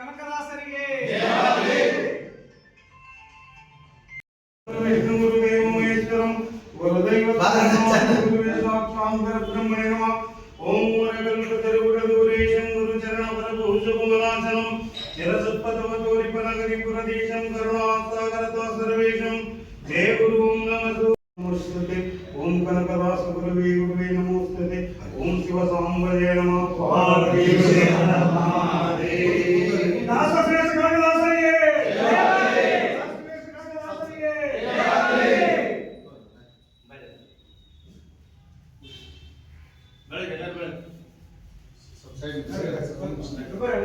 కనకదాసరికి విష్ణుగురు దేవమహేశ్వరం గురుదైవ బ్రహ్మణే నమ. ఓం మూలకంఠ తెరుగుడ దూరేశం గురు చరణ పరభూషకుమలాసనం చిరసుత్పతమ తోరిపనగరి పురదేశం శివ సాంబజయ నమ. वेळ